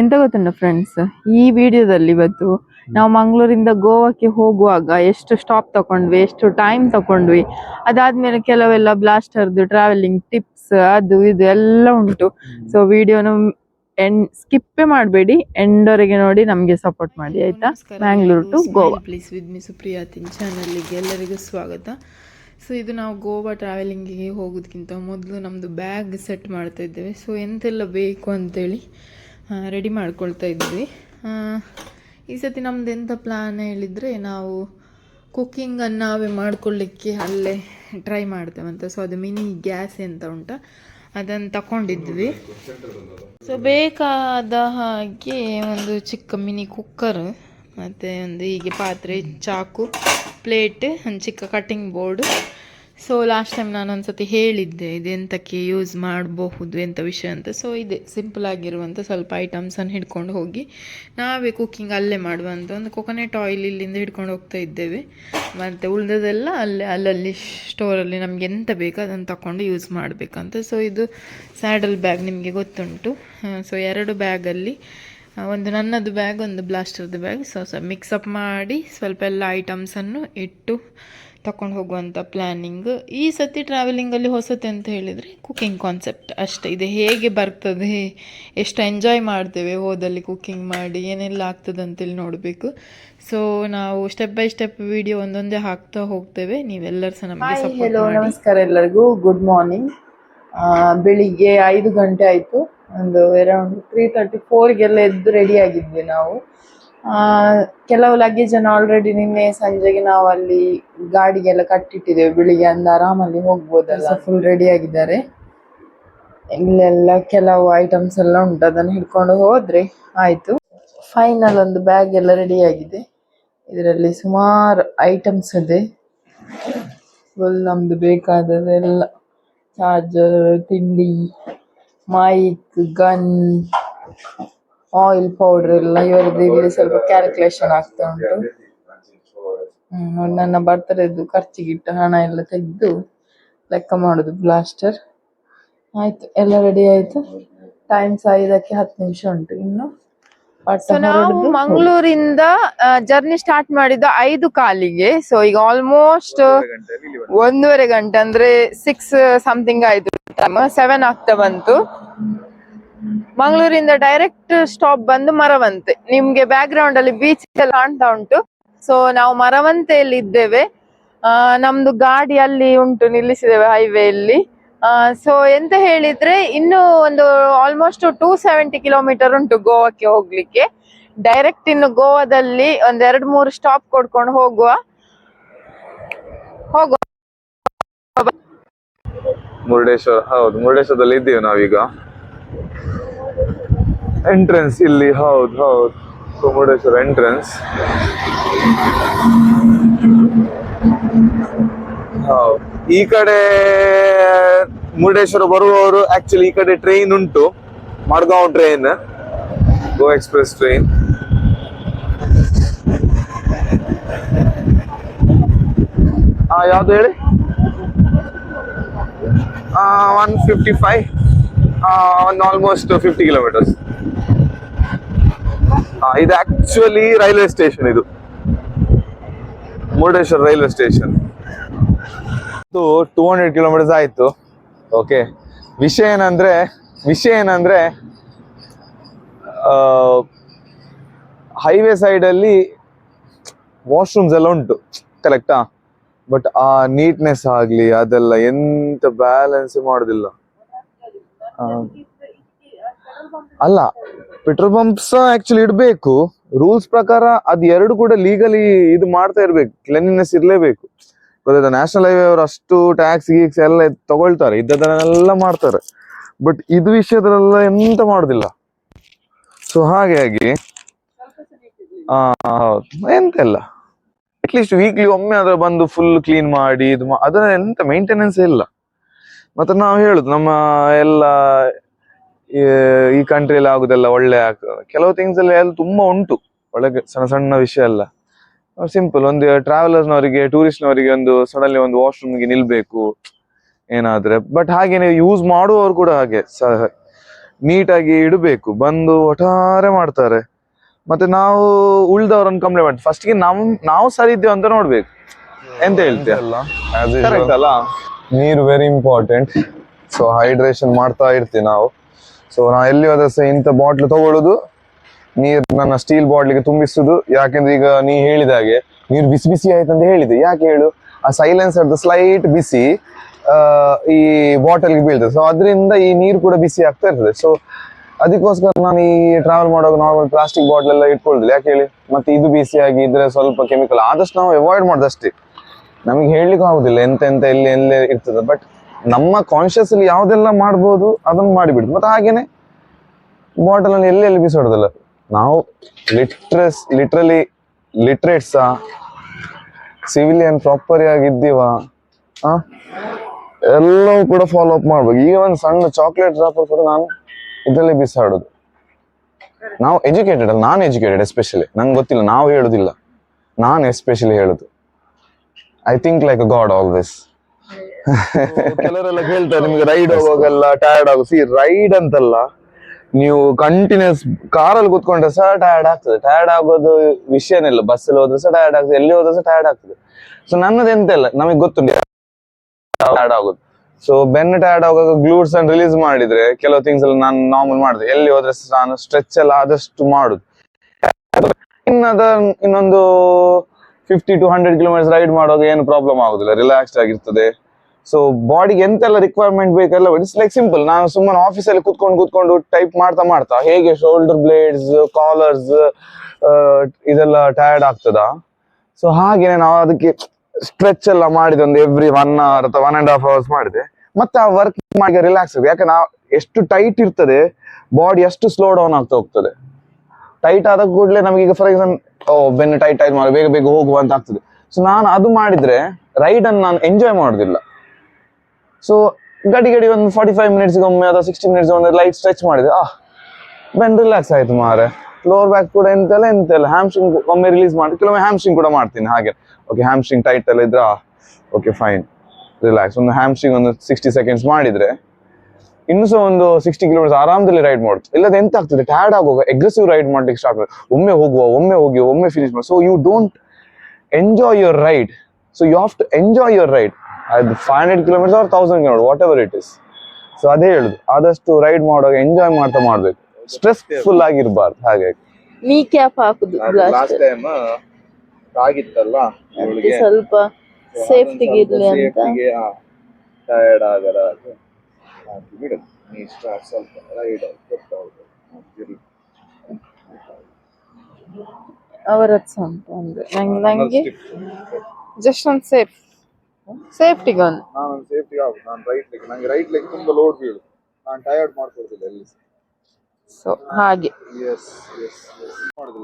ಎಂತ ಗೊತ್ತುಂಟ ಫ್ರೆಂಡ್ಸ್ ಈ ವಿಡಿಯೋದಲ್ಲಿ ಇವತ್ತು ನಾವು ಮಂಗಳೂರಿಂದ ಗೋವಾಕ್ಕೆ ಹೋಗುವಾಗ ಎಷ್ಟು ಸ್ಟಾಪ್ ತಕೊಂಡ್ವಿ ಎಷ್ಟು ಟೈಮ್ ತಕೊಂಡ್ವಿ ಅದಾದ್ಮೇಲೆ ಕೆಲವೆಲ್ಲ ಬ್ಲಾಸ್ಟರ್ದು ಟ್ರಾವೆಲಿಂಗ್ ಟಿಪ್ಸ್ ಅದು ಇದು ಎಲ್ಲ ಉಂಟು. ಸೊ ವಿಡಿಯೋನ ಎಂಡ್ ಸ್ಕಿಪ್ಪೇ ಮಾಡಬೇಡಿ ಎಂಡವರೆಗೆ ನೋಡಿ ನಮಗೆ ಸಪೋರ್ಟ್ ಮಾಡಿ ಆಯ್ತಾ? Mangalore to Goa please with me Supriya ತಿನ್ ಚಾನಲ್ಗೆ ಎಲ್ಲರಿಗೂ ಸ್ವಾಗತ. ಸೊ ಇದು ನಾವು ಗೋವಾ ಟ್ರಾವೆಲಿಂಗಿಗೆ ಹೋಗೋದಕ್ಕಿಂತ ಮೊದಲು ನಮ್ಮದು ಬ್ಯಾಗ್ ಸೆಟ್ ಮಾಡ್ತಾ ಇದ್ದೇವೆ. ಸೊ ಎಂತೆಲ್ಲ ಬೇಕು ಅಂತೇಳಿ ರೆಡಿ ಮಾಡ್ಕೊಳ್ತಾ ಇದ್ವಿ ಈ ಸತಿ ನಮ್ದು ಎಂಥ ಪ್ಲ್ಯಾನ್ ಹೇಳಿದರೆ ನಾವು ಕುಕ್ಕಿಂಗನ್ನು ನಾವೇ ಮಾಡ್ಕೊಳ್ಳಿಕ್ಕೆ ಅಲ್ಲೇ ಟ್ರೈ ಮಾಡ್ತೇವಂತ ಸೊ ಅದು ಮಿನಿ ಗ್ಯಾಸ್ ಎಂತ ಉಂಟ, ಅದನ್ನು ತಗೊಂಡಿದ್ವಿ ಸೊ ಬೇಕಾದ ಹಾಗೆ ಒಂದು ಚಿಕ್ಕ ಮಿನಿ ಕುಕ್ಕರ್ ಮತ್ತು ಒಂದು ಹೀಗೆ ಪಾತ್ರೆ, ಚಾಕು ಪ್ಲೇಟ್ ಒಂದು ಚಿಕ್ಕ cutting board so last time ನಾನು ಒಂದ್ಸತಿ ಹೇಳಿದ್ದೆ ಇದೆಂತಕ್ಕೆ ಯೂಸ್ ಮಾಡಬಹುದು ಎಂಥ ವಿಷಯ ಅಂತ. ಸೊ ಇದೆ ಸಿಂಪಲ್ ಆಗಿರುವಂಥ ಸ್ವಲ್ಪ ಐಟಮ್ಸನ್ನು ಹಿಡ್ಕೊಂಡು ಹೋಗಿ, ನಾವೇ ಕುಕ್ಕಿಂಗ್ ಅಲ್ಲೇ ಮಾಡುವಂಥ ಒಂದು ಕೊಕೊನೆಟ್ ಆಯಿಲ್ ಇಲ್ಲಿಂದ ಹಿಡ್ಕೊಂಡು ಹೋಗ್ತಾ ಇದ್ದೇವೆ. ಮತ್ತು ಉಳಿದದೆಲ್ಲ ಅಲ್ಲೇ, ಅಲ್ಲಲ್ಲಿ ಸ್ಟೋರಲ್ಲಿ ನಮಗೆ ಎಂತ ಬೇಕೋ ಅದನ್ನು ತಗೊಂಡು ಯೂಸ್ ಮಾಡಬೇಕಂತ. ಸೊ ಇದು ಸ್ಯಾಡಲ್ ಬ್ಯಾಗ್ ನಿಮಗೆ ಗೊತ್ತುಂಟು. ಸೊ ಎರಡು ಬ್ಯಾಗಲ್ಲಿ ಒಂದು ನನ್ನದು ಬ್ಯಾಗ್ ಒಂದು ಬ್ಲಾಸ್ಟರ್ದು bag so so mix up ಮಾಡಿ ಸ್ವಲ್ಪ ಎಲ್ಲ ಐಟಮ್ಸನ್ನು ಇಟ್ಟು ತಕೊಂಡು ಹೋಗುವಂಥ ಪ್ಲ್ಯಾನಿಂಗ್ ಈ ಸತಿ ಟ್ರಾವೆಲಿಂಗಲ್ಲಿ ಹೊಸತೆ ಅಂತ ಹೇಳಿದರೆ ಕುಕ್ಕಿಂಗ್ ಕಾನ್ಸೆಪ್ಟ್ ಅಷ್ಟೇ. ಇದು ಹೇಗೆ ಬರ್ತದೆ ಎಷ್ಟು ಎಂಜಾಯ್ ಮಾಡ್ತೇವೆ ಹೋದಲ್ಲಿ ಕುಕ್ಕಿಂಗ್ ಮಾಡಿ ಏನೆಲ್ಲ ಆಗ್ತದೆ ಅಂತೇಳಿ ನೋಡಬೇಕು. ಸೊ ನಾವು ಸ್ಟೆಪ್ ಬೈ ಸ್ಟೆಪ್ ವಿಡಿಯೋ ಒಂದೊಂದೇ ಹಾಕ್ತಾ ಹೋಗ್ತೇವೆ. ನೀವೆಲ್ಲರೂ ಸಹ ನಮಗೆ ಹೆಲೋ ನಮಸ್ಕಾರ ಎಲ್ಲರಿಗೂ. ಗುಡ್ ಮಾರ್ನಿಂಗ್ ಬೆಳಿಗ್ಗೆ ಐದು ಗಂಟೆ ಆಯಿತು. ಒಂದು ಅರೌಂಡ್ ತ್ರೀ ತರ್ಟಿ ಫೋರ್ಗೆಲ್ಲ ಎದ್ದು ರೆಡಿ ಆಗಿದ್ವಿ ನಾವು. ಕೆಲವು ಲಗೇಜನ್ನು ಆಲ್ರೆಡಿ ನಿನ್ನೆ ಸಂಜೆಗೆ ನಾವು ಅಲ್ಲಿ ಗಾಡಿಗೆಲ್ಲ ಕಟ್ಟಿಟ್ಟಿದ್ದೇವೆ. ಬೆಳಿಗ್ಗೆ ಅಂದ ಆರಾಮಲ್ಲಿ ಹೋಗ್ಬೋದಲ್ಲ? ಫುಲ್ ರೆಡಿ ಆಗಿದ್ದಾರೆ. ಇಲ್ಲೆಲ್ಲ ಕೆಲವು ಐಟಮ್ಸ್ ಎಲ್ಲ ಉಂಟು. ಅದನ್ನು ಹಿಡ್ಕೊಂಡು ಹೋದ್ರೆ ಆಯ್ತು. ಫೈನಲ್ ಒಂದು ಬ್ಯಾಗ್ ಎಲ್ಲ ರೆಡಿ ಆಗಿದೆ. ಇದರಲ್ಲಿ ಸುಮಾರು ಐಟಮ್ಸ್ ಇದೆ. ಫುಲ್ ನಮ್ದು ಬೇಕಾದದೆಲ್ಲ ಚಾರ್ಜರ್ ತಿಂಡಿ ಮೈಕ್ ಗನ್ ಆಯಿಲ್ ಪೌಡರ್ ಎಲ್ಲ ಇವರದ್ದು ಇಲ್ಲಿ ಸ್ವಲ್ಪ ಕ್ಯಾಲ್ಕುಲೇಷನ್ ಆಗ್ತಾ ಉಂಟು. ನನ್ನ ಬರ್ತಡೇದು ಖರ್ಚಿಗಿಟ್ಟ ಹಣ ಎಲ್ಲ ತೆಗೆದು ಲೆಕ್ಕ ಮಾಡುದು ಬ್ಲಾಸ್ಟರ್ ಆಯ್ತು ಎಲ್ಲ ರೆಡಿ ಆಯ್ತು. ಟೈಮ್ ಐದಕ್ಕೆ ಹತ್ತು ನಿಮಿಷ ಉಂಟು ಇನ್ನು. ನಾವು ಮಂಗಳೂರಿಂದ ಜರ್ನಿ ಸ್ಟಾರ್ಟ್ ಮಾಡಿದ ಐದು ಕಾಲಿಗೆ. ಸೊ ಈಗ ಆಲ್ಮೋಸ್ಟ್ ಒಂದೂವರೆ ಗಂಟೆ ಅಂದ್ರೆ ಸಿಕ್ಸ್ ಸಮಥಿಂಗ್ ಆಯ್ತು. ಸೆವೆನ್ ಆಗ್ತಾ ಬಂತು. ಮಂಗಳೂರಿಂದ ಡೈರೆಕ್ಟ್ ಸ್ಟಾಪ್ ಬಂದು ಮರವಂತೆ. ನಿಮ್ಗೆ ಬ್ಯಾಕ್ ಗ್ರೌಂಡ್ ಅಲ್ಲಿ ಬೀಚ್ ಎಲ್ಲ ಕಾಣ್ತಾ ಉಂಟು. ಸೊ ನಾವು ಮರವಂತೆಯಲ್ಲಿ ಇದ್ದೇವೆ. ನಮ್ದು ಗಾಡಿ ಅಲ್ಲಿ ಉಂಟು, ನಿಲ್ಲಿಸಿದ್ದೇವೆ ಹೈವೇಯಲ್ಲಿ ಸೊ ಎಂತ ಹೇಳಿದ್ರೆ, ಇನ್ನು ಒಂದು ಆಲ್ಮೋಸ್ಟ್ ಟೂ ಸೆವೆಂಟಿ ಕಿಲೋಮೀಟರ್ ಉಂಟು ಗೋವಾಕ್ಕೆ ಹೋಗ್ಲಿಕ್ಕೆ. ಡೈರೆಕ್ಟ್ ಇನ್ನು ಗೋವಾದಲ್ಲಿ ಒಂದ್ ಎರಡ್ ಮೂರು ಸ್ಟಾಪ್ ಕೊಡ್ಕೊಂಡು ಹೋಗುವ. ಹೋಗುವ. ಮುರುಡೇಶ್ವರ, ಹೌದು. ಮುರುಡೇಶ್ವರದಲ್ಲಿ ಇದ್ದೀವಿ ನಾವೀಗ. ಎಂಟ್ರೆನ್ಸ್ ಇಲ್ಲಿ, ಹೌದು ಹೌದು. ಮುರುಡೇಶ್ವರ ಎಂಟ್ರೆನ್ಸ್ ಹೌದು. ಈ ಕಡೆ, ಮುರುಡೇಶ್ವರ ಬರುವವರು ಆಕ್ಚುಲಿ ಈ ಕಡೆ ಟ್ರೈನ್ ಉಂಟು. Madgaon train go express train ಹಾ ಯಾವ್ದು ಹೇಳಿ? ಒನ್ ಫಿಫ್ಟಿ ಫೈವ್ ಒಂದು ಆಲ್ಮೋಸ್ಟ್ ಫಿಫ್ಟಿ ಕಿಲೋಮೀಟರ್ಸ್ ಇದು ಆಕ್ಚುಲಿ ರೈಲ್ವೆ ಸ್ಟೇಷನ್ ಇದು. ಮುರುಡೇಶ್ವರ ರೈಲ್ವೆ ಸ್ಟೇಷನ್ ಇದು ಟೂ ಹಂಡ್ರೆಡ್ ಕಿಲೋಮೀಟರ್ಸ್ ಆಯ್ತು. ಓಕೆ ವಿಷಯ ಏನಂದ್ರೆ ವಿಷಯ ಏನಂದ್ರೆ ಹೈವೇ ಸೈಡಲ್ಲಿ ವಾಶ್ರೂಮ್ಸ್ ಎಲ್ಲ ಉಂಟು. ಕರೆಕ್ಟಾ ಬಟ್ ಆ ನೀಟ್ನೆಸ್ ಆಗ್ಲಿ, ಅದೆಲ್ಲ ಎಂತ ಬ್ಯಾಲೆನ್ಸ್ ಮಾಡೋದಿಲ್ಲ. ಅಲ್ಲ ಪೆಟ್ರೋಲ್ ಪಂಪ್ಸ್ ಆಕ್ಚುಲಿ ಇಡಬೇಕು. ರೂಲ್ಸ್ ಪ್ರಕಾರ ಅದು ಎರಡು ಕೂಡ ಲೀಗಲಿ ಇದು ಮಾಡ್ತಾ ಇರ್ಬೇಕು. ಕ್ಲೀನ್ನೆಸ್ ಇರಲೇಬೇಕು. ಗೊತ್ತಾಯ್ತಾ? ನ್ಯಾಷನಲ್ ಹೈವೇ ಅವರು ಅಷ್ಟು ಟ್ಯಾಕ್ಸ್ ಗೀಕ್ಸ್ ಎಲ್ಲ ತಗೊಳ್ತಾರೆ. ಇದ್ದದನ್ನೆಲ್ಲ ಮಾಡ್ತಾರೆ. ಬಟ್ ಇದು ವಿಷಯದಲ್ಲೆಲ್ಲ ಎಂತ ಮಾಡುದಿಲ್ಲ. ಸೊ ಹಾಗಾಗಿ ಆ, ಹೌದು. ಎಂತ ಇಲ್ಲ ಅಟ್ಲೀಸ್ಟ್ ವೀಕ್ಲಿ ಒಮ್ಮೆ ಆದ್ರೆ ಬಂದು ಫುಲ್ ಕ್ಲೀನ್ ಮಾಡಿ, ಇದು ಅದನ್ನ ಎಂತ ಮೇಂಟೆನೆನ್ಸ್ ಇಲ್ಲ. ಮತ್ತೆ ನಾವು ಹೇಳುದು, ನಮ್ಮ ಎಲ್ಲ ಈ- ಕಂಟ್ರಿ ಕಂಟ್ರಿಯಲ್ಲಿ ಆಗುದೆಲ್ಲ ಒಳ್ಳೆ ಆಗ್ತದೆ ಕೆಲವು ಥಿಂಗ್ಸ್ ಎಲ್ಲ ಎಲ್ಲ ತುಂಬಾ ಉಂಟು. ಒಳಗೆ ಸಣ್ಣ ಸಣ್ಣ ವಿಷಯ ಎಲ್ಲ ಸಿಂಪಲ್ ಒಂದು ಟ್ರಾವೆಲರ್ಸ್ನವರಿಗೆ ಟೂರಿಸ್ಟ್ನವರಿಗೆ ಒಂದು ಸಡನ್ಲಿ ಒಂದು ವಾಶ್ರೂಮ್ಗೆ ನಿಲ್ಬೇಕು ಏನಾದ್ರೆ. ಬಟ್ ಹಾಗೇನೆ ಯೂಸ್ ಮಾಡುವವರು ಕೂಡ ಹಾಗೆ ನೀಟಾಗಿ ಇಡಬೇಕು. ಬಂದು ಒಟ್ಟಾರೆ ಮಾಡ್ತಾರೆ. ಮತ್ತೆ ನಾವು ಉಳ್ದವ್ರನ್ನ ಕಂಪ್ಲೇಂಟ್ ಮಾಡ್ತೀವಿ. ಫಸ್ಟ್ಗೆ ನಮ್ ನಾವು ಸರಿ ಇದ್ದೇವೆ ಅಂತ ನೋಡ್ಬೇಕು. ಎಂತ ಹೇಳ್ತೀವಿ ಅಲ್ಲ? ನೀರು ವೆರಿ ಇಂಪಾರ್ಟೆಂಟ್ ಸೊ ಹೈಡ್ರೇಷನ್ ಮಾಡ್ತಾ ಇರ್ತೀವಿ ನಾವು. ಸೊ ನಾ ಎಲ್ಲಿ ಹೋದ್ರೆ ಸಹ ಇಂಥ ಬಾಟ್ಲು ತಗೊಳ್ಳೋದು ನೀರು ನನ್ನ ಸ್ಟೀಲ್ ಬಾಟ್ಲಿಗೆ ತುಂಬಿಸುದು, ಯಾಕೆಂದ್ರೆ ಈಗ ನೀ ಹೇಳಿದ ಹಾಗೆ ನೀರು ಬಿಸಿ ಬಿಸಿ ಆಯ್ತು ಅಂತ ಹೇಳಿದೆ. ಯಾಕೆ ಹೇಳು? ಆ ಸೈಲೆನ್ಸರ್ ಸ್ಲೈಟ್ ಬಿಸಿ ಈ ಬಾಟಲ್ಗೆ ಬೀಳ್ತದೆ. ಸೊ ಅದರಿಂದ ಈ ನೀರು ಕೂಡ ಬಿಸಿ ಆಗ್ತಾ ಇರ್ತದೆ. ಸೊ ಅದಕ್ಕೋಸ್ಕರ ನಾನು ಈ ಟ್ರಾವೆಲ್ ಮಾಡುವಾಗ ನಾರ್ಮಲ್ ಪ್ಲಾಸ್ಟಿಕ್ ಬಾಟ್ಲ್ ಎಲ್ಲ ಇಟ್ಕೊಳ್ಳುದಿಲ್ಲ ಯಾಕೆ ಹೇಳಿ? ಮತ್ತೆ ಇದು ಬಿಸಿಯಾಗಿ ಇದ್ರೆ ಸ್ವಲ್ಪ ಕೆಮಿಕಲ್ ಆದಷ್ಟು ನಾವು ಅವಾಯ್ಡ್ ಮಾಡೋದಷ್ಟೇ. ನಮಗೆ ಹೇಳಲಿಕ್ಕೂ ಆಗುದಿಲ್ಲ ಎಂತ ಎಂತ ಎಲ್ಲಿ, ಎಲ್ಲೇ ಇರ್ತದೆ. ಬಟ್ ನಮ್ಮ ಕಾನ್ಶಿಯಸ್ ಅಲ್ಲಿ ಯಾವ್ದೆಲ್ಲ ಮಾಡ್ಬೋದು ಅದನ್ನ ಮಾಡಿಬಿಡುದು ಮತ್ತೆ ಹಾಗೇನೆ ಬಾಟಲ್ ಅಲ್ಲಿ ಎಲ್ಲಿ ಎಲ್ಲಿ ಬಿಸಾಡೋದಿಲ್ಲ ನಾವು ಲಿಟ್ರಸ್ ಲಿಟ್ರಲಿ ಲಿಟ್ರೇಟ್ಸಾ ಸಿವಿಲಿಯನ್ ಪ್ರಾಪರ್ ಆಗಿದ್ದೀವ ಎಲ್ಲವೂ ಕೂಡ ಫಾಲೋ ಅಪ್ ಮಾಡ್ಬೇಕು. ಈಗ ಒಂದು ಸಣ್ಣ ಚಾಕ್ಲೇಟ್ ಡ್ರಾಪರ್ ಕೂಡ ನಾನು ಇದರಲ್ಲಿ ಬಿಸಾಡೋದು. ನಾವು ಎಜುಕೇಟೆಡ್ ಅಲ್ಲ, ನಾನು ಎಜುಕೇಟೆಡ್ ಎಸ್ಪೆಷಲಿ ನಂಗೆ ಗೊತ್ತಿಲ್ಲ, ನಾವು ಹೇಳುದಿಲ್ಲ. ನಾನು ಎಸ್ಪೆಷಲಿ ಹೇಳುದು. I think like a god always ಕೆಲವರೆಲ್ಲ ಕೇಳ್ತಾರೆ ನಿಮ್ಗೆ ರೈಡ್ ಹೋಗುವಾಗೆಲ್ಲ ಟಯರ್ಡ್ ಆಗು ಸಿ ರೈಡ್ ಅಂತಲ್ಲ ನೀವು ಕಂಟಿನ್ಯೂಸ್ ಕಾರಲ್ಲಿ ಕೂತ್ಕೊಂಡ್ರೆ ಸಹ ಟಯರ್ಡ್ ಆಗ್ತದೆ. ಟಯರ್ಡ್ ಆಗೋದು ವಿಷಯನೇ ಇಲ್ಲ. ಬಸ್ಸಲ್ಲಿ ಹೋದ್ರೆ ಸಹ ಟಯರ್ಡ್ ಆಗ್ತದೆ. ಎಲ್ಲಿ ಹೋದ್ರೆ ಸಹ ಟಯರ್ಡ್ ಆಗ್ತದೆ. ಸೊ ನನ್ನದು ಎಂತ ಇಲ್ಲ. ನಮಗೆ ಗೊತ್ತುಂಟು. ಟಯರ್ಡ್ ಆಗೋದು. ಸೊ ಬೆನ್ ಟಯರ್ಡ್ ಆಗುವಾಗ ಗ್ಲೂಟ್ಸ್ ಅನ್ನು ರಿಲೀಸ್ ಮಾಡಿದ್ರೆ ಕೆಲವು ಥಿಂಗ್ಸ್ ಎಲ್ಲ ನಾನು ನಾರ್ಮಲ್ ಮಾಡಿದೆ. ಎಲ್ಲಿ ಹೋದ್ರೆ ನಾನು ಸ್ಟ್ರೆಚ್ ಎಲ್ಲ ಆದಷ್ಟು ಮಾಡುದು. ಇನ್ನದ ಇನ್ನೊಂದು fifty to hundred kilometres ride ಮಾಡುವಾಗ ಏನು ಪ್ರಾಬ್ಲಮ್ ಆಗುದಿಲ್ಲ. ರಿಲ್ಯಾಕ್ಸ್ಡ್ ಆಗಿರ್ತದೆ. ಸೊ ಬಾಡಿಗೆ ಎಂತೆಲ್ಲ ರಿಕ್ವೈರ್ಮೆಂಟ್ ಬೇಕೆಲ್ಲ ಇಟ್ಸ್ ಲೈಕ್ ಸಿಂಪಲ್ ನಾನು ಸುಮ್ಮನೆ ಆಫೀಸಲ್ಲಿ ಕುತ್ಕೊಂಡು ಕುತ್ಕೊಂಡು ಟೈಪ್ ಮಾಡ್ತಾ ಮಾಡ್ತಾ, ಹೇಗೆ ಶೋಲ್ಡರ್ ಬ್ಲೇಡ್ಸ್ ಕಾಲರ್ಸ್ ಇದೆಲ್ಲ ಟಯರ್ಡ್ ಆಗ್ತದ? ಸೊ ಹಾಗೆ ನಾವು ಅದಕ್ಕೆ ಸ್ಟ್ರೆಚ್ ಎಲ್ಲ ಮಾಡಿದೆ, ಒಂದು ಎವ್ರಿ ಒನ್ ಅವರ್ ಅಥವಾ ಒನ್ ಅಂಡ್ ಹಾಫ್ ಅವರ್ಸ್ ಮಾಡಿದೆ. ಮತ್ತೆ ಆ ವರ್ಕ್ ಮಾಡಿ ರಿಲ್ಯಾಕ್ಸ್ ಆಗಿದೆ ಯಾಕೆ ನಾವು ಎಷ್ಟು ಟೈಟ್ ಇರ್ತದೆ ಬಾಡಿ ಅಷ್ಟು ಸ್ಲೋ ಡೌನ್ ಆಗ್ತಾ ಹೋಗ್ತದೆ. ಟೈಟ್ ಆದ ಕೂಡಲೇ ನಮಗೆ ಈಗ ಫಾರ್ ಎಕ್ಸಾಂಪಲ್ ಓ, ಬೆನ್ನು ಟೈಟ್ ಟೈಟ್ ಮಾಡಿ ಬೇಗ ಬೇಗ ಹೋಗುವ ಅಂತ ಆಗ್ತದೆ. ಸೊ ನಾನು ಅದು ಮಾಡಿದ್ರೆ ರೈಡ್ ಅನ್ನು ನಾನು ಎಂಜಾಯ್ ಮಾಡೋದಿಲ್ಲ. ಸೊ ಗಡಿ ಗಡಿ ಒಂದು ಫಾರ್ಟಿ ಫೈವ್ ಮಿನಿಟ್ಸ್ ಒಮ್ಮೆ ಅಥವಾ ಸಿಕ್ಸ್ಟಿ ಮಿನಿಟ್ಸ್ ಒಂದು ಲೈಟ್ ಸ್ಟ್ರೆಚ್ ಮಾಡಿದೆ ಆ ಬೆನ್ ರಿಲ್ಯಾಕ್ಸ್ ಆಯಿತು ಮಾರೆ ಲೋವರ್ ಬ್ಯಾಕ್ ಕೂಡ ಎಂತೆಲ್ಲ ಎಂತೆಲ್ಲ. ಹ್ಯಾಮ್ಸ್ಟ್ರಿಂಗ್ ಒಮ್ಮೆ ರಿಲೀಸ್ ಮಾಡಿ. ಕೆಲವೊಮ್ಮೆ ಹ್ಯಾಮ್ಸ್ಟ್ರಿಂಗ್ ಕೂಡ ಮಾಡ್ತೀನಿ, ಹಾಗೆ. ಓಕೆ ಹ್ಯಾಮ್ಸ್ಟ್ರಿಂಗ್ ಟೈಟ್ ಎಲ್ಲ ಇದ್ರೆ ಓಕೆ ಫೈನ್ ರಿಲ್ಯಾಕ್ಸ್ ಒಂದು ಹ್ಯಾಮ್ಸ್ಟ್ರಿಂಗ್ ಒಂದು ಸಿಕ್ಸ್ಟಿ ಸೆಕೆಂಡ್ಸ್ ಮಾಡಿದ್ರೆ, ಇನ್ನು ಸಹ ಒಂದು ಸಿಕ್ಸ್ಟಿ ಕಿಲೋಮೀಟರ್ಸ್ ಆರಾಮದಲ್ಲಿ ರೈಡ್ ಮಾಡುದು ಇಲ್ಲದ ಎಂತ ಆಗ್ತದೆ? ಟ್ಯಾಡ್ ಆಗುವಾಗ ಎಗ್ರೆಸಿವ್ ರೈಡ್ ಮಾಡ್ಲಿಕ್ಕೆ ಸ್ಟಾರ್ಟ್ ಮಾಡಿ. ಒಮ್ಮೆ ಹೋಗುವ, ಒಮ್ಮೆ ಹೋಗಿ, ಒಮ್ಮೆ ಫಿನಿಶ್ ಮಾಡಿ. So you don't enjoy your ride so you have to enjoy your ride ಅದು five hundred kilometres or thousand kilometre whatever it is so ಅದೇ ಹೇಳುದು. ಆದಷ್ಟು ರೈಡ್ ಮಾಡುವಾಗ ಎಂಜಾಯ್ ಮಾಡ್ತಾ ಮಾಡ್ಬೇಕು. ಸ್ಟ್ರೆಸ್ ಫುಲ್ ಆಗಿರ್ಬಾರ್ದು ಹಾಗಾಗಿ ನೀ ಕ್ಯಾಪ್ ಹಾಕುದು ಲಾಸ್ಟ್ ಟೈಮ್ ಆಗಿತ್ತಲ್ಲ ಅದಕ್ಕೆ ಸ್ವಲ್ಪ ಸೇಫ್ಟಿಗೆ ಇರ್ಲಿ ಅಂತ. ಟಯರ್ಡ್ ಹಾಕಿ ಬಿಡು. ನೀ ಸ್ವಲ್ಪ ರೈಡ್ ಅವರದ್ದು ಸಹ ಉಂಟು ಅಂದ್ರೆ ನಂಗೆ ನಂಗೆ ಜಸ್ಟ್ ಒಂದು ಸೇಫ್ ಸೇಫ್ಟಿಗೆ ಗನ್ ನಾನು ಸೇಫ್ಟಿ ಆಗುದು ನಾನು ರೈಟ್ ಲೆಗ್ ನಂಗೆ ರೈಟ್ ಲೆಗ್ ತುಂಬಾ ಲೋಡ್ ಬೀಳು ನಾನು ಟಯರ್ಡ್ ಮಾಡ್ಕೊಳ್ತಿಲ್ಲ ಎಲ್ಲಿ ಸೊ ಹಾಗೆ. ಎಸ್ ಎಸ್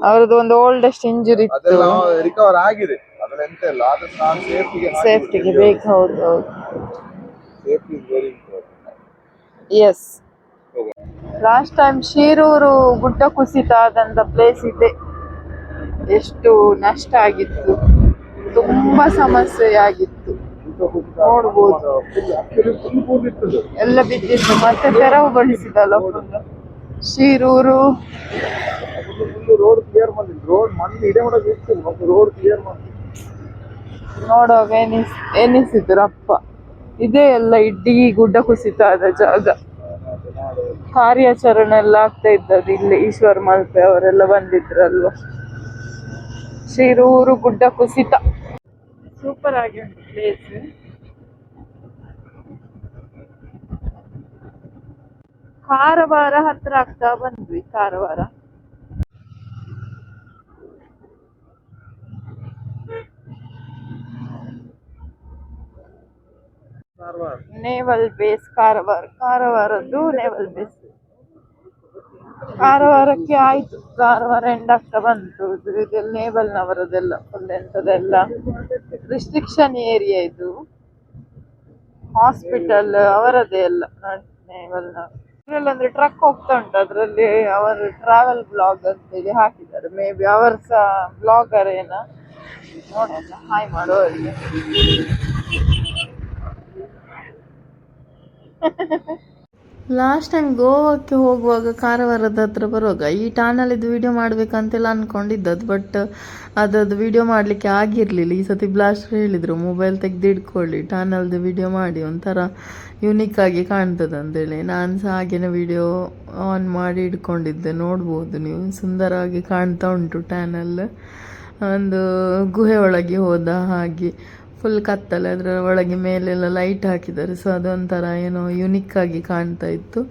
ಅವ್ರದ್ದು ಒಂದು ಓಲ್ಡೆಸ್ಟ್ ಇಂಜುರಿ ಇತ್ತು. ಅದೆಲ್ಲ ರಿಕವರ್ ಆಗಿದೆ. ಅದ್ರಲ್ಲಿ ಎಂತ ಇಲ್ಲ. ಆದ್ರೆ ನಾನು ಸೇಫ್ಟಿಗೆ ಸೇಫ್ಟಿಗೆ ಬೇಕು ಹೌದು ಹೌದು. Safety is very important as last time Shirur ಗುಡ್ಡ ಕುಸಿತ ಆದಂತ ಪ್ಲೇಸ್ ಇದೆ. ಎಷ್ಟು ನಷ್ಟ ಆಗಿತ್ತು. ತುಂಬಾ ಸಮಸ್ಯೆ ಆಗಿತ್ತು. ನೋಡ್ಬೋದು. ಎಲ್ಲ ಬಿದ್ದಿತ್ತು ಮತ್ತೆ ತೆರವುಗೊಳಿಸಿದಲ್ಲ full. ಶಿರೂರು. ರೋಡ್ ಕ್ಲಿಯರ್ ಮಾಡಿಲ್ಲ ರೋಡ್ ಮಣ್ಣು ಇಡೇ ಮಾಡೋಕೆ ಇತ್ತು ಮತ್ತೆ ರೋಡ್ ಕ್ಲಿಯರ್ ಮಾಡಿ. ನೋಡುವಾಗ ಎನಿಸ್ ಎನಿಸಿತು ರಪ್ಪ ಇದೇ ಎಲ್ಲ ಇಡ್ಡಿ ಗುಡ್ಡ ಕುಸಿತ ಆದ ಜಾಗ. ಕಾರ್ಯಾಚರಣೆ ಎಲ್ಲ ಆಗ್ತಾ ಇದ್ದದ್ದು ಇಲ್ಲಿ ಈಶ್ವರ್ ಮಲ್ಪೆ ಅವರೆಲ್ಲ ಬಂದಿದ್ರಲ್ವ. ಶಿರೂರು ಗುಡ್ಡ ಕುಸಿತ. ಸೂಪರ್ ಆಗಿ ಉಂಟು. ಪ್ಲೇಸ್. ಕಾರವಾರ ಹತ್ರ ಆಗ್ತಾ ಬಂದ್ವಿ ಕಾರವಾರ. ನೇವಲ್ ಬೇಸ್ ಕಾರವಾರ ಕಾರವಾರದ್ದು ನೇವಲ್ ಬೇಸ್. ಕಾರವಾರಕ್ಕೆ ಆಯ್ತು ಕಾರವಾರ ಎಂಡ್ ಆಗ್ತಾ ಬಂತು. ನೇವಲ್ನವರದೆಲ್ಲ ಫುಲ್ ಎಂತದೆಲ್ಲ ರಿಸ್ಟ್ರಿಕ್ಷನ್ ಏರಿಯಾ ಇದು. ಹಾಸ್ಪಿಟಲ್ ಅವರದೇ ಎಲ್ಲ ಅಂದ್ರೆ ಟ್ರಕ್ ಹೋಗ್ತಾ ಉಂಟು. ಅದರಲ್ಲಿ ಅವರು ಟ್ರಾವೆಲ್ ಬ್ಲಾಗ್ ಅಂತೇಳಿ ಹಾಕಿದ್ದಾರೆ. ಮೇ ಬಿ ಅವರು ಸಹ ಬ್ಲಾಗರ್ ಏನ. ನೋಡೋಣ. ಹಾಯ್ ಮಾಡುವವರಿಗೆ ಲಾಸ್ಟ್ ಟೈಮ್ ಗೋವಾಕ್ಕೆ ಹೋಗುವಾಗ ಕಾರವಾರದ ಹತ್ರ ಬರುವಾಗ, ಈ ಟಾನಲ್ಲಿದ್ದು ವಿಡಿಯೋ ಮಾಡಬೇಕಂತೆಲ್ಲ ಅಂದ್ಕೊಂಡಿದ್ದದ್ದು ಬಟ್ ಅದದ್ದು ವಿಡಿಯೋ ಮಾಡಲಿಕ್ಕೆ ಆಗಿರಲಿಲ್ಲ. ಈ ಸತಿ ಬ್ಲಾಸ್ಟ್ ಹೇಳಿದರು ಮೊಬೈಲ್ ತೆಗೆದು ಇಟ್ಕೊಳ್ಳಿ ಟಾನಲ್ದು ವಿಡಿಯೋ ಮಾಡಿ ಒಂಥರ ಯುನಿಕ್ ಆಗಿ ಕಾಣ್ತದೆ ಅಂತೇಳಿ. ನಾನು ಸಹ ಹಾಗೇನೆ ವಿಡಿಯೋ ಆನ್ ಮಾಡಿ ಇಟ್ಕೊಂಡಿದ್ದೆ ನೋಡ್ಬೋದು ನೀವು. ಸುಂದರವಾಗಿ ಕಾಣ್ತಾ ಉಂಟು ಟ್ಯಾನಲ್ ಒಂದು ಗುಹೆ ಒಳಗೆ ಹೋದ ಹಾಗೆ. ಫುಲ್ ಕತ್ತಲೆ ಅದರ ಒಳಗೆ ಮೇಲೆಲ್ಲ ಲೈಟ್ ಹಾಕಿದ್ದಾರೆ. ಸೊ ಅದೊಂಥರ ಏನೋ ಯುನಿಕ್ ಆಗಿ ಕಾಣ್ತಾ ಇತ್ತು.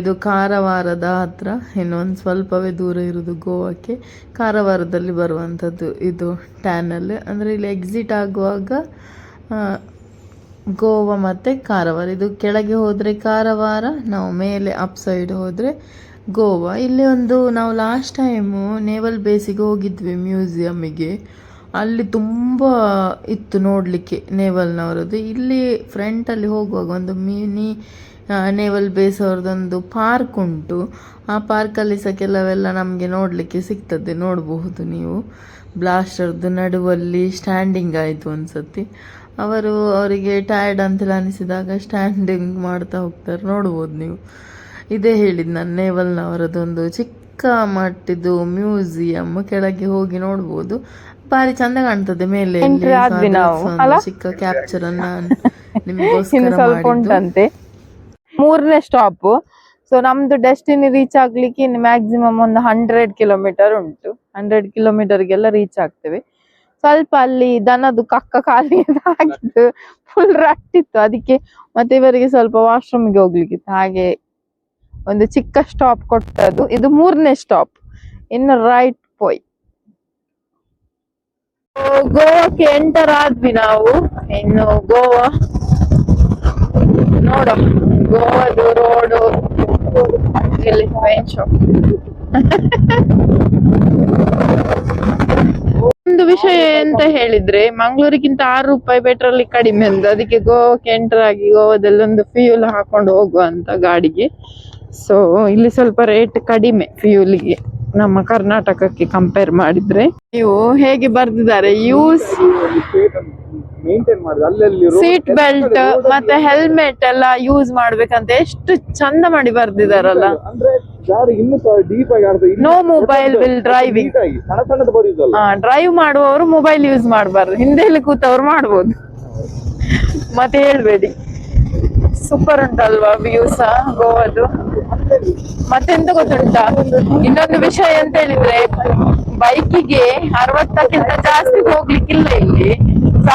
ಇದು ಕಾರವಾರದ ಹತ್ರ ಇನ್ನೊಂದು ಸ್ವಲ್ಪವೇ ದೂರ ಇರೋದು ಗೋವಾಕ್ಕೆ. ಕಾರವಾರದಲ್ಲಿ ಬರುವಂಥದ್ದು ಇದು ಟ್ಯಾನಲ್ ಅಂದರೆ ಇಲ್ಲಿ ಎಕ್ಸಿಟ್ ಆಗುವಾಗ ಗೋವಾ ಮತ್ತು ಕಾರವಾರ. ಇದು ಕೆಳಗೆ ಹೋದರೆ ಕಾರವಾರ, ನಾವು ಮೇಲೆ ಅಪ್ ಸೈಡ್ ಹೋದರೆ ಗೋವಾ. ಇಲ್ಲಿ ಒಂದು ನಾವು ಲಾಸ್ಟ್ ಟೈಮು ನೇವಲ್ ಬೇಸಿಗೆ ಹೋಗಿದ್ವಿ ಮ್ಯೂಸಿಯಮ್ಮಿಗೆ ಅಲ್ಲಿ ತುಂಬ ಇತ್ತು ನೋಡಲಿಕ್ಕೆ ನೇವಲ್ನವರದ್ದು. ಇಲ್ಲಿ ಫ್ರಂಟಲ್ಲಿ ಹೋಗುವಾಗ ಒಂದು ಮಿನಿ ನೇವಲ್ ಬೇಸ್ ಅವ್ರದ್ದೊಂದು ಪಾರ್ಕ್ ಉಂಟು. ಆ ಪಾರ್ಕಲ್ಲಿ ಸಹ ಕೆಲವೆಲ್ಲ ನಮಗೆ ನೋಡಲಿಕ್ಕೆ ಸಿಗ್ತದೆ. ನೋಡಬಹುದು ನೀವು. ಬ್ಲಾಸ್ಟರ್ದು ನಡುವಲ್ಲಿ ಸ್ಟ್ಯಾಂಡಿಂಗ್ ಆಯಿತು ಒಂದ್ಸತಿ. ಅವರು ಅವರಿಗೆ ಟಯರ್ಡ್ ಅಂತೆಲ್ಲ ಅನಿಸಿದಾಗ ಸ್ಟ್ಯಾಂಡಿಂಗ್ ಮಾಡ್ತಾ ಹೋಗ್ತಾರೆ. ನೋಡ್ಬೋದು ನೀವು. ಇದೇ ಹೇಳಿದ್ದು ನಾನು ನೇವಲ್ನವರದೊಂದು ಚಿಕ್ಕ ಮಟ್ಟಿದ್ದು ಮ್ಯೂಸಿಯಂ ಕೆಳಗೆ ಹೋಗಿ ನೋಡ್ಬೋದು. ಭಾರಿ ಚಂದ ಕಾಣ್ತದೆ ಮೇಲೆ ಚಿಕ್ಕ ಕ್ಯಾಪ್ಚರ್ ಅನ್ನ ಸ್ವಲ್ಪ ಉಂಟಂತೆ. ಮೂರನೇ ಸ್ಟಾಪ್ ಸೊ ನಮ್ದು ಡೆಸ್ಟಿನಿ ರೀಚ್ ಆಗ್ಲಿಕ್ಕೆ ಇನ್ನು ಮ್ಯಾಕ್ಸಿಮಮ್ ಒಂದು ಹಂಡ್ರೆಡ್ ಕಿಲೋಮೀಟರ್ ಉಂಟು. ಹಂಡ್ರೆಡ್ ಕಿಲೋಮೀಟರ್ಗೆಲ್ಲ ರೀಚ್ ಆಗ್ತೇವೆ. ಸ್ವಲ್ಪ ಅಲ್ಲಿ ದನದು ಕಕ್ಕ ಕಾಲಿಗೆ ಆಗಿದ್ದು ಫುಲ್ ರಟ್ಟಿತ್ತು ಅದಕ್ಕೆ ಮತ್ತೆ ಇವರಿಗೆ ಸ್ವಲ್ಪ ವಾಶ್ರೂಮ್ಗೆ ಹೋಗ್ಲಿಕ್ಕಿತ್ತು. ಹಾಗೆ ಒಂದು ಚಿಕ್ಕ ಸ್ಟಾಪ್ ಕೊಟ್ಟದ್ದು. ಇದು ಮೂರನೇ ಸ್ಟಾಪ್ ಇನ್ನು ರೈಟ್ ಗೋವಾಕ್ಕೆ ಎಂಟರ್ ಆದ್ವಿ ನಾವು. ಇನ್ನು ಗೋವಾ ನೋಡ ಗೋವಾದು ರೋಡು ಒಂದು ವಿಷಯ ಎಂತ ಹೇಳಿದ್ರೆ, ಮಂಗ್ಳೂರಿಗಿಂತ ಆರು ರೂಪಾಯಿ ಪೆಟ್ರೋಲ್ ಕಡಿಮೆ ಅಂತ ಅದಕ್ಕೆ ಗೋವಾಕ್ಕೆ ಎಂಟರ್ ಆಗಿ ಗೋವಾದಲ್ಲಿ ಒಂದು ಫ್ಯೂಲ್ ಹಾಕೊಂಡು ಹೋಗುವ ಅಂತ ಗಾಡಿಗೆ. ಸೊ ಇಲ್ಲಿ ಸ್ವಲ್ಪ ರೇಟ್ ಕಡಿಮೆ ಫ್ಯೂಲಿಗೆ ನಮ್ಮ ಕರ್ನಾಟಕಕ್ಕೆ ಕಂಪೇರ್ ಮಾಡಿದ್ರೆ ನೀವು ಹೇಗೆ ಬರ್ದಿದ್ದಾರೆ? ಯೂಸ್ ಸೀಟ್ ಬೆಲ್ಟ್ ಮತ್ತೆ ಹೆಲ್ಮೆಟ್ ಎಲ್ಲ ಯೂಸ್ ಮಾಡ್ಬೇಕಂತ ಎಷ್ಟು ಚಂದ ಮಾಡಿ ಬರ್ದಿದಾರಲ್ಲ. No mobile will driving drive ಮಾಡುವವರು ಮೊಬೈಲ್ ಯೂಸ್ ಮಾಡಬಾರ್ದು. ಹಿಂದೆಲ್ಲಿ ಕೂತವ್ರು ಮಾಡ್ಬೋದು. ಮತ್ತೆ ಹೇಳ್ಬೇಡಿ. ಸೂಪರ್ ಉಂಟಲ್ವಾ ವ್ಯೂಸ ಗೋವಾದು? ಮತ್ತೆಂತ ಗೊತ್ತುಂಟಾ? ಇನ್ನೊಂದು ವಿಷಯ ಅಂತ ಹೇಳಿದ್ರೆ, ಬೈಕಿಗೆ ಅರವತ್ತಕ್ಕಿಂತ ಜಾಸ್ತಿ ಹೋಗ್ಲಿಕ್ಕಿಲ್ಲ ಇಲ್ಲಿ.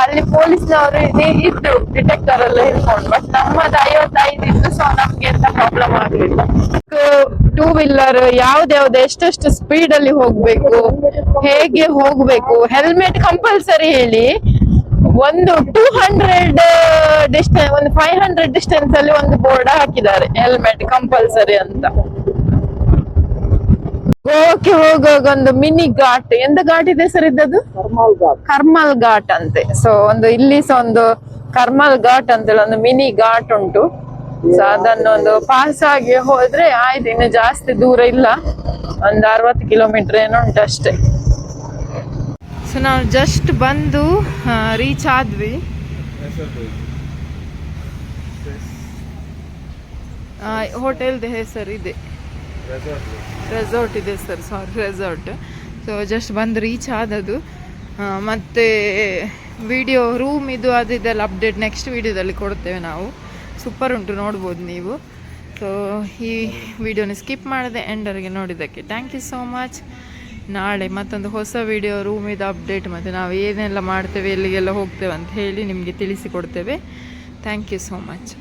ಅಲ್ಲಿ ಪೊಲೀಸ್ನವರು ಇದ್ರು ಡಿಟೆಕ್ಟರ್ ಎಲ್ಲ ಹಿಡ್ಕೊಂಡು. ಬಟ್ ನಮ್ಮದು ಐವತ್ತೈದು ಇತ್ತು ಸೊ ನಮ್ಗೆ ಎಂತ ಪ್ರಾಬ್ಲಮ್ ಆಗ್ಲಿಲ್ಲ. ಟೂ ವೀಲರ್ ಯಾವ್ದ್ಯಾವ್ದು ಎಷ್ಟೆಷ್ಟು ಸ್ಪೀಡ್ ಅಲ್ಲಿ ಹೋಗ್ಬೇಕು, ಹೇಗೆ ಹೋಗ್ಬೇಕು ಹೆಲ್ಮೆಟ್ ಕಂಪಲ್ಸರಿ ಹೇಳಿ. ಒಂದು ಟೂ ಹಂಡ್ರೆಡ್ ಡಿಸ್ಟೆನ್ಸ್ ಒಂದು ಫೈವ್ ಹಂಡ್ರೆಡ್ ಡಿಸ್ಟೆನ್ಸ್ ಅಲ್ಲಿ ಒಂದು ಬೋರ್ಡ್ ಹಾಕಿದ್ದಾರೆ ಹೆಲ್ಮೆಟ್ ಕಂಪಲ್ಸರಿ ಅಂತ. ಓಕೆ ಹೋಗುವಾಗ ಒಂದು ಮಿನಿ ಘಾಟ್. ಎಂತ ಘಾಟ್ ಇದೆ ಸರ್ ಇದ್ದದ್ದು? ಕರ್ಮಲ್ ಘಾಟ್. ಅಂತೆ. ಸೊ ಒಂದು ಇಲ್ಲಿ ಸಹ ಒಂದು ಕರ್ಮಲ್ ಘಾಟ್ ಅಂತೇಳಿ ಒಂದು ಮಿನಿ ಘಾಟ್ ಉಂಟು. ಸೊ ಅದನ್ನೊಂದು ಪಾಸ್ ಆಗಿ ಹೋದ್ರೆ ಆಯ್ತು ಇನ್ನು ಜಾಸ್ತಿ ದೂರ ಇಲ್ಲ. ಒಂದು ಅರವತ್ತು ಕಿಲೋಮೀಟರ್ ಏನೋ ಉಂಟು ಅಷ್ಟೇ. ಸೊ ನಾವು ಜಸ್ಟ್ ಬಂದು ರೀಚ್ ಆದ್ವಿ. ಹೋಟೆಲ್ದು ಹೆಸರು ಇದೆ. ರೆಸಾರ್ಟ್ ಇದೆ sir sorry resort so just ಬಂದು ರೀಚ್ ಆದದು ಮತ್ತೆ ವಿಡಿಯೋ ರೂಮ್ ಇದು, ಅದು ಇದೆಲ್ಲ ಅಪ್ಡೇಟ್ ನೆಕ್ಸ್ಟ್ ವಿಡಿಯೋದಲ್ಲಿ ಕೊಡ್ತೇವೆ ನಾವು. ಸೂಪರ್ ಉಂಟು, ನೋಡ್ಬೋದು ನೀವು. ಸೊ ಈ ವಿಡಿಯೋನ ಸ್ಕಿಪ್ ಮಾಡಿದೆ ಎಂಡರಿಗೆ ನೋಡಿದ್ದಕ್ಕೆ. ಥ್ಯಾಂಕ್ ಯು ಸೋ ಮಚ್ ನಾಳೆ ಮತ್ತೊಂದು ಹೊಸ ವಿಡಿಯೋ ರೂಮಿದ ಅಪ್ಡೇಟ್ ಮತ್ತು ನಾವು ಏನೆಲ್ಲ ಮಾಡ್ತೇವೆ, ಎಲ್ಲಿಗೆಲ್ಲ ಹೋಗ್ತೇವೆ ಅಂತ ಹೇಳಿ ನಿಮಗೆ ತಿಳಿಸಿಕೊಡ್ತೇವೆ. Thank you so much